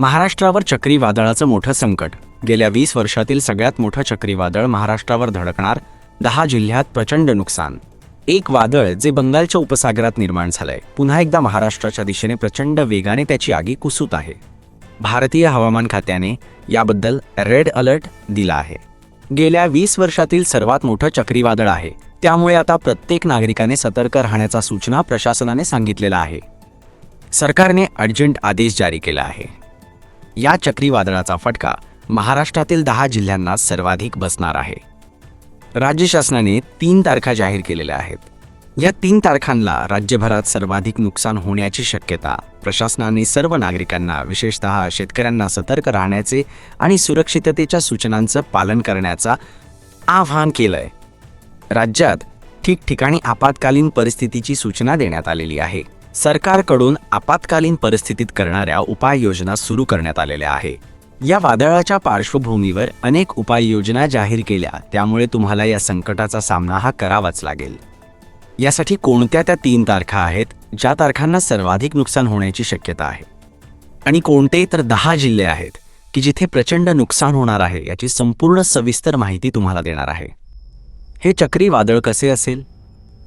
महाराष्ट्रावर चक्रीवादळाचं मोठं संकट. गेल्या वीस वर्षातील सगळ्यात मोठं चक्रीवादळ महाराष्ट्रावर धडकणार दहा जिल्ह्यात प्रचंड नुकसान. एक वादळ जे बंगालच्या उपसागरात निर्माण झालंय. पुन्हा एकदा महाराष्ट्राच्या दिशेने प्रचंड वेगाने त्याची आगी कुसूत आहे. भारतीय हवामान खात्याने याबद्दल रेड अलर्ट दिला आहे. गेल्या वीस वर्षातील सर्वात मोठं चक्रीवादळ आहे. त्यामुळे आता प्रत्येक नागरिकाने सतर्क राहण्याचा सूचना प्रशासनाने सांगितलेला आहे. सरकारने अर्जंट आदेश जारी केला आहे. या चक्रीवादळाचा फटका महाराष्ट्रातील दहा जिल्ह्यांना सर्वाधिक बसणार आहे. राज्य शासनाने तीन तारखा जाहीर केलेल्या आहेत. या तीन तारखांना राज्यभरात सर्वाधिक नुकसान होण्याची शक्यता प्रशासनाने सर्व नागरिकांना विशेषतः शेतकऱ्यांना सतर्क राहण्याचे आणि सुरक्षिततेच्या सूचनांचं पालन करण्याचा आवाहन केलंय. राज्यात ठिकठिकाणी आपत्कालीन परिस्थितीची सूचना देण्यात आलेली आहे. सरकारकडून आपत्कालीन परिस्थितीत करणाऱ्या उपाययोजना सुरू करण्यात आलेल्या आहे. या वादळाच्या पार्श्वभूमीवर अनेक उपाययोजना जाहीर केल्या त्यामुळे तुम्हाला या संकटाचा सामना हा करावाच लागेल. यासाठी कोणत्या त्या तीन तारखा आहेत ज्या तारखांना सर्वाधिक नुकसान होण्याची शक्यता आहे? आणि कोणते तर दहा जिल्हे आहेत की जिथे प्रचंड नुकसान होणार आहे याची संपूर्ण सविस्तर माहिती तुम्हाला देणार आहे. हे चक्रीवादळ कसे असेल?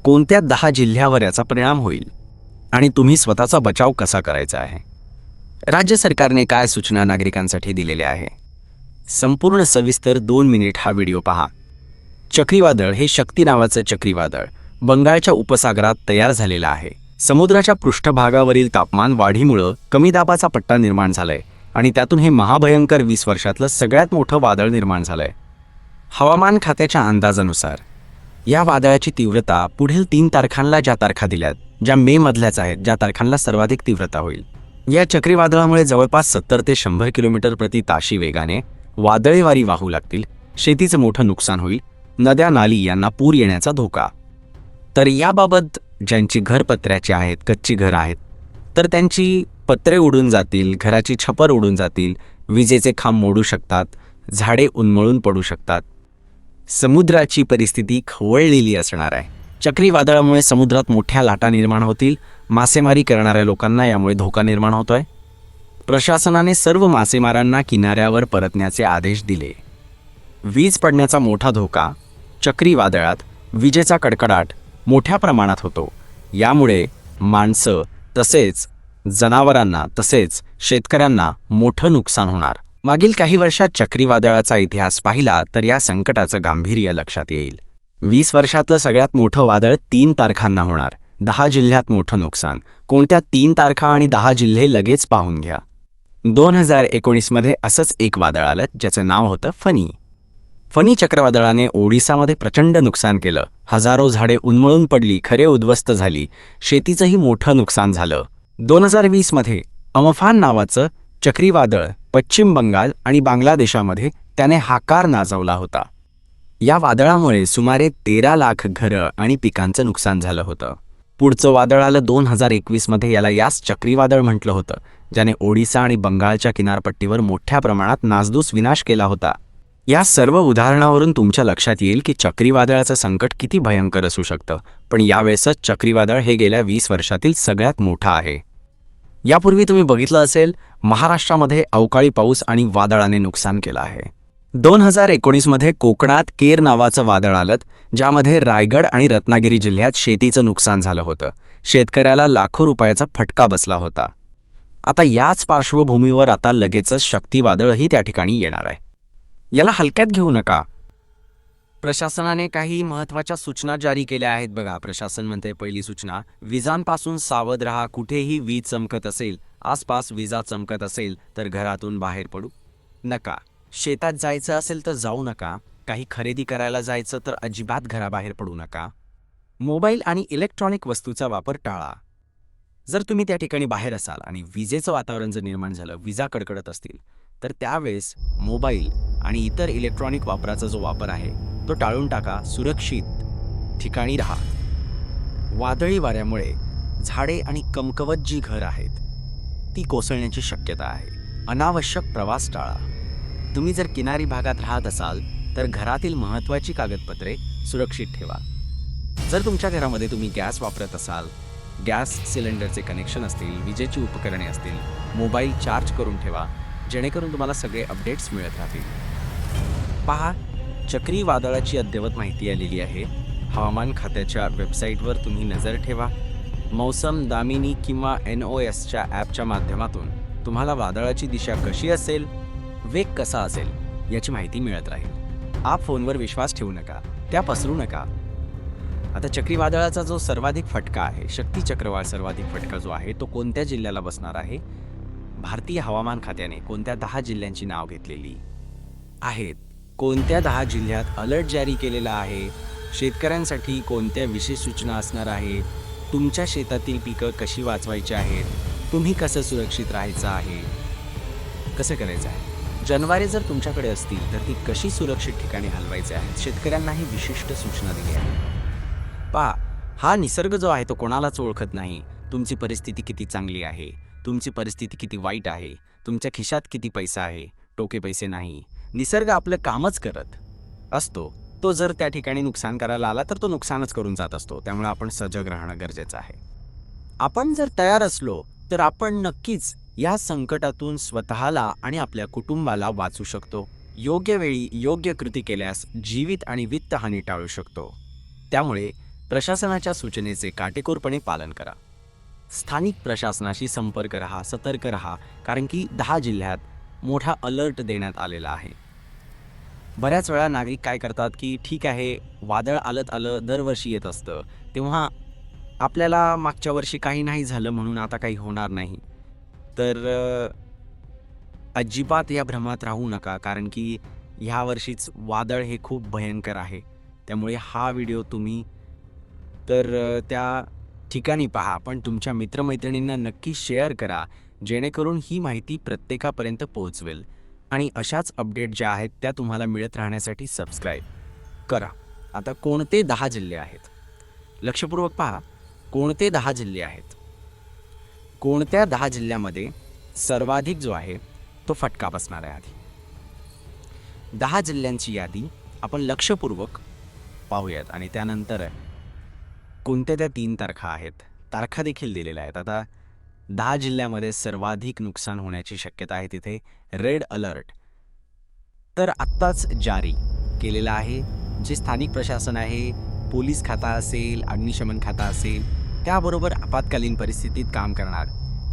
कोणत्या दहा जिल्ह्यावर याचा परिणाम होईल? आणि तुम्ही स्वतःचा बचाव कसा करायचा आहे? राज्य सरकारने काय सूचना नागरिकांसाठी दिलेल्या आहे? संपूर्ण सविस्तर दोन मिनिट हा व्हिडिओ पहा. चक्रीवादळ हे शक्ती नावाचं चक्रीवादळ बंगालच्या उपसागरात तयार झालेलं आहे. समुद्राच्या पृष्ठभागावरील तापमान वाढीमुळं कमी दाबाचा पट्टा निर्माण झालाय आणि त्यातून हे महाभयंकर वीस वर्षातलं सगळ्यात मोठं वादळ निर्माण झालंय. हवामान खात्याच्या अंदाजानुसार या वादळाची तीव्रता पुढील तीन तारखांना ज्या तारखा दिल्यात ज्या मे मधल्याच आहेत ज्या तारखांना सर्वाधिक तीव्रता होईल. या चक्रीवादळामुळे जवळपास सत्तर ते शंभर किलोमीटर प्रति ताशी वेगाने वादळी वारी वाहू लागतील शेतीचं मोठं नुकसान होईल नद्या नाली यांना पूर येण्याचा धोका. तर याबाबत ज्यांची घरपत्र्याची आहेत कच्ची घरं आहेत तर त्यांची पत्रे उडून जातील घराची छपर उडून जातील विजेचे खांब मोडू शकतात झाडे उन्मळून पडू शकतात. समुद्राची परिस्थिती खवळलेली असणार आहे. चक्रीवादळामुळे समुद्रात मोठ्या लाटा निर्माण होतील मासेमारी करणाऱ्या लोकांना यामुळे धोका निर्माण होतोय. प्रशासनाने सर्व मासेमारांना किनाऱ्यावर परतण्याचे आदेश दिले. वीज पडण्याचा मोठा धोका चक्रीवादळात विजेचा कडकडाट मोठ्या प्रमाणात होतो. यामुळे माणसं तसेच जनावरांना तसेच शेतकऱ्यांना मोठं नुकसान होणार. मागील काही वर्षात चक्रीवादळाचा इतिहास पाहिला तर या संकटाचं गांभीर्य लक्षात येईल. वीस वर्षातलं सगळ्यात मोठं वादळ तीन तारखांना होणार. दहा जिल्ह्यात मोठं नुकसान. कोणत्या तीन तारखा आणि दहा जिल्हे लगेच पाहून घ्या. दोन हजार एकोणीसमध्ये असंच एक वादळ आलं ज्याचं नाव होतं फनी फनी चक्रवादळाने ओडिसामध्ये प्रचंड नुकसान केलं. हजारो झाडे उन्मळून पडली खरे उद्ध्वस्त झाली. शेतीचंही मोठं नुकसान झालं. दोन हजार वीसमध्ये अमफान नावाचं चक्रीवादळ पश्चिम बंगाल आणि बांगलादेशामध्ये त्याने हाकार नाचवला होता. या वादळामुळे सुमारे तेरा लाख घरं आणि पिकांचं नुकसान झालं होतं. पुढचं वादळ आलं दोन हजार एकवीसमध्ये याला याच चक्रीवादळ म्हटलं होतं ज्याने ओडिसा आणि बंगालच्या किनारपट्टीवर मोठ्या प्रमाणात नासधूस विनाश केला होता. या सर्व उदाहरणावरून तुमच्या लक्षात येईल की चक्रीवादळाचं संकट किती भयंकर असू शकतं पण यावेळेसच चक्रीवादळ हे गेल्या वीस वर्षातील सगळ्यात मोठं आहे. यापूर्वी तुम्ही बघितलं असेल महाराष्ट्रामध्ये अवकाळी पाऊस आणि वादळाने नुकसान केलं आहे. दोन हजार एकोणीसमध्ये कोकणात केर नावाचं वादळ आलं ज्यामध्ये रायगड आणि रत्नागिरी जिल्ह्यात शेतीचं नुकसान झालं होतं. शेतकऱ्याला लाखो रुपयाचा फटका बसला होता. आता याच पार्श्वभूमीवर आता लगेचच शक्तीवादळही त्या ठिकाणी येणार आहे. याला हलक्यात घेऊ नका. प्रशासनाने काही महत्त्वाच्या सूचना जारी केल्या आहेत बघा. प्रशासन म्हणते पहिली सूचना विजांपासून सावध राहा कुठेही वीज चमकत असेल आसपास विजा चमकत असेल तर घरातून बाहेर पडू नका. शेतात जायचं असेल तर जाऊ नका. काही खरेदी करायला जायचं तर अजिबात घराबाहेर पडू नका. मोबाईल आणि इलेक्ट्रॉनिक वस्तूचा वापर टाळा. जर तुम्ही त्या ठिकाणी बाहेर असाल आणि विजेचं वातावरण जर निर्माण झालं विजा कडकडत असतील तर त्यावेळेस मोबाईल आणि इतर इलेक्ट्रॉनिक वापराचा जो वापर आहे तो टाळून टाका सुरक्षित ठिकाणी राहा. वादळी वाऱ्यामुळे झाडे आणि कमकवत जी घर आहेत ती कोसळण्याची शक्यता आहे. अनावश्यक प्रवास टाळा. तुम्ही जर किनारी भागात राहत असाल तर घरातील महत्त्वाची कागदपत्रे सुरक्षित ठेवा. जर तुमच्या घरामध्ये तुम्ही गॅस वापरत असाल गॅस सिलेंडरचे कनेक्शन असतील विजेची उपकरणे असतील मोबाईल चार्ज करून ठेवा जेणेकरून तुम्हाला सगळे अपडेट्स मिळत राहतील. पहा चक्रीवादळाची अद्ययावत माहिती आलेली आहे. हवामान खात्याच्या वेबसाईटवर तुम्ही नजर ठेवा. मौसम दामिनी किंवा एन ओ एसच्या ॲपच्या माध्यमातून तुम्हाला वादळाची दिशा कशी असेल वेग कसा असेल याची माहिती मिळत राहील. आप फोनवर विश्वास ठेवू नका त्या पसरू नका. आता चक्रीवादळाचा जो सर्वाधिक फटका आहे शक्ती चक्रवाळ सर्वाधिक फटका जो आहे तो कोणत्या जिल्ह्याला बसणार आहे? भारतीय हवामान खात्याने कोणत्या दहा जिल्ह्यांची नाव घेतलेली आहेत? कोणत्या दहा जिल्ह्यात अलर्ट जारी केलेला आहे? शेतकऱ्यांसाठी कोणत्या विशेष सूचना असणार आहे? तुमच्या शेतातील पिकं कशी वाचवायची आहेत? तुम्ही कसं सुरक्षित राहायचं आहे? कसं करायचं आहे? जनवारे जर तुमच्याकडे असतील तर ती कशी सुरक्षित ठिकाणी हलवायचे आहेत? शेतकऱ्यांनाही विशिष्ट सूचना दिली आहे पहा हा निसर्ग जो आहे तो कोणालाच ओळखत नाही. तुमची परिस्थिती किती चांगली आहे? तुमची परिस्थिती किती वाईट आहे? तुमच्या खिशात किती पैसा आहे? टोके पैसे नाही. निसर्ग आपलं कामच करत असतो. तो जर त्या ठिकाणी नुकसान करायला आला तर तो नुकसानच करून जात असतो. त्यामुळे आपण सजग राहणं गरजेचं आहे. आपण जर तयार असलो तर आपण नक्कीच या संकटातून स्वतःला आणि आपल्या कुटुंबाला वाचू शकतो. योग्य वेळी योग्य कृती केल्यास जीवित आणि वित्तहानी टाळू शकतो. त्यामुळे प्रशासनाच्या सूचनेचे काटेकोरपणे पालन करा. स्थानिक प्रशासनाशी संपर्क रहा सतर्क रहा कारण की दहा जिल्ह्यात मोठा अलर्ट देण्यात आलेला आहे. बऱ्याच वेळा नागरिक काय करतात की ठीक आहे वादळ आलत आलं दरवर्षी येत असतं. तेव्हा आपल्याला मागच्या वर्षी काही नाही झालं म्हणून आता काही होणार नाही. तर अजिबात या भ्रमात राहू नका कारण की ह्या वर्षीच वादळ हे खूप भयंकर आहे. त्यामुळे हा व्हिडिओ तुम्ही तर त्या ठिकाणी पहा. पण तुमच्या मित्रमैत्रिणींना नक्की शेअर करा. जेणेकरून ही माहिती प्रत्येकापर्यंत पोहोचवेल. आणि अशाच अपडेट ज्या आहेत त्या तुम्हाला मिळत राहण्यासाठी सबस्क्राईब करा. आता कोणते दहा जिल्हे आहेत? लक्षपूर्वक पहा कोणते दहा जिल्हे आहेत? कोणत्या दहा जिल्ह्यामध्ये सर्वाधिक जो आहे तो फटका बसणार आहे आधी? दहा जिल्ह्यांची यादी आपण लक्षपूर्वक पाहूयात. आणि त्यानंतर कोणत्या त्या तीन तारखा आहेत तारखा देखील दिलेल्या आहेत. आता दहा जिल्ह्यामध्ये सर्वाधिक नुकसान होण्याची शक्यता आहे तिथे. रेड अलर्ट तर आत्ताच जारी केलेला आहे. जे स्थानिक प्रशासन आहे पोलीस खाता असेल अग्निशमन खाता असेल त्याबरोबर आपत्कालीन परिस्थितीत काम करणार.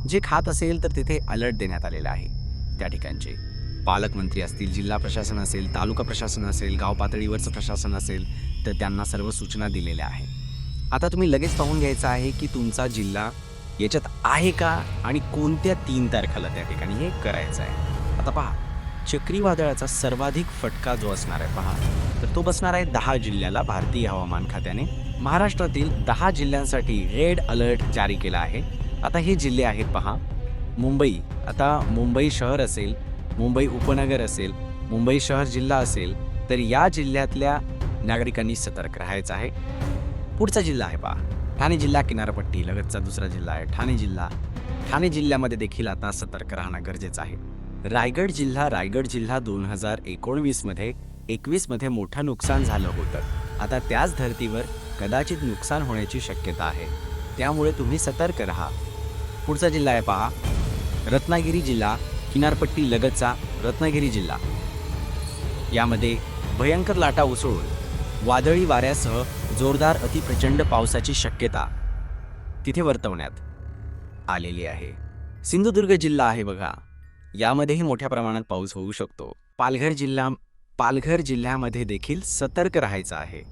जे खात असेल तर तिथे अलर्ट देण्यात आलेला आहे. त्या ठिकाणचे पालकमंत्री असतील जिल्हा प्रशासन असेल तालुका प्रशासन असेल गाव पातळीवरचं प्रशासन असेल तर त्यांना सर्व सूचना दिलेल्या आहे आता तुम्ही लगेच पाहून घ्यायचं आहे की तुमचा जिल्हा याच्यात आहे का आणि कोणत्या तीन तारखेला त्या ठिकाणी हे करायचं आहे? आता पहा चक्रीवादळाचा सर्वाधिक फटका जो असणार आहे पहा तर तो बसणार आहे दहा जिल्ह्याला भारतीय हवामान खात्याने. महाराष्ट्रातील दहा जिल्ह्यांसाठी रेड अलर्ट जारी केला आहे. आता हे जिल्हे आहेत पहा मुंबई. आता मुंबई शहर असेल मुंबई उपनगर असेल मुंबई शहर जिल्हा असेल तर या जिल्ह्यातल्या नागरिकांनी सतर्क राहायचं आहे. पुढचा जिल्हा आहे पहा ठाणे जिल्हा किनारपट्टी लगतचा दुसरा जिल्हा आहे ठाणे जिल्हा. ठाणे जिल्ह्यामध्ये देखील आता सतर्क राहणं गरजेचं आहे. रायगड जिल्हा रायगड जिल्हा दोन हजार एकोणवीसमध्ये एकवीसमध्ये मोठं नुकसान झालं होतं. आता त्याच धर्तीवर कदाचित नुकसान होण्याची शक्यता आहे. त्यामुळे तुम्ही सतर्क राहा. पुढचा जिल्हा आहे पहा. रत्नागिरी जिल्हा किनारपट्टी लगतचा रत्नागिरी जिल्हा. यामध्ये भयंकर लाटा उसळून वादळी वाऱ्यासह जोरदार अतिप्रचंड पावसाची शक्यता तिथे वर्तवण्यात आलेली आहे. सिंधुदुर्ग जिल्हा आहे बघा. यामध्येही मोठ्या प्रमाणात पाऊस होऊ शकतो. पालघर जिल्हा पालघर जिल्ह्यामध्ये देखील सतर्क राहायचं आहे.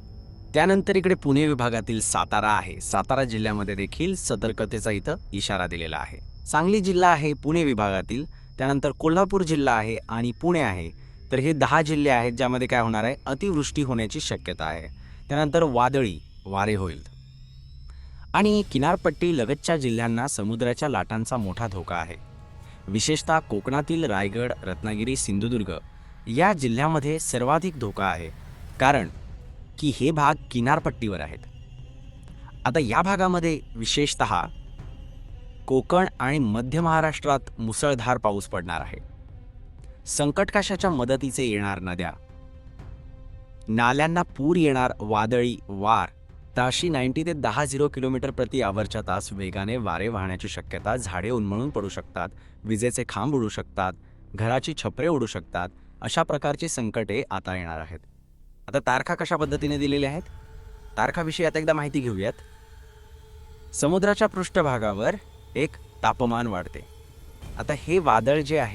त्यानंतर इकडे पुणे विभागातील सातारा आहे. सातारा जिल्ह्यामध्ये देखील सतर्कतेचा इथं इशारा दिलेला आहे. सांगली जिल्हा आहे पुणे विभागातील. त्यानंतर कोल्हापूर जिल्हा आहे आणि पुणे आहे. तर हे दहा जिल्हे आहेत ज्यामध्ये काय होणार आहे? अतिवृष्टी होण्याची शक्यता आहे. त्यानंतर वादळी वारे होईल. आणि किनारपट्टी लगतच्या जिल्ह्यांना समुद्राच्या लाटांचा मोठा धोका आहे. विशेषतः कोकणातील रायगड रत्नागिरी सिंधुदुर्ग या जिल्ह्यामध्ये सर्वाधिक धोका आहे. कारण की हे भाग किनारपट्टीवर आहेत. आता या भागामध्ये विशेषत कोकण आणि मध्य महाराष्ट्रात मुसळधार पाऊस पडणार आहे. संकटकाशाच्या मदतीचे येणार नद्या नाल्यांना पूर येणार वादळी वार. ताशी नाईन्टी ते दहा झिरो किलोमीटर प्रति आवरच्या तास वेगाने वारे वाहण्याची शक्यता झाडे उन्मळून पडू शकतात विजेचे खांब उडू शकतात घराची छपरे उडू शकतात अशा प्रकारची संकटे आता येणार आहेत. आता तारखा कशा पद्धतीने दिलेल्या आहेत? तारखाविषयी आता एकदा माहिती घेऊयात. समुद्राच्या पृष्ठभागावर एक तापमान वाढते. आता हे वादळ जे आहे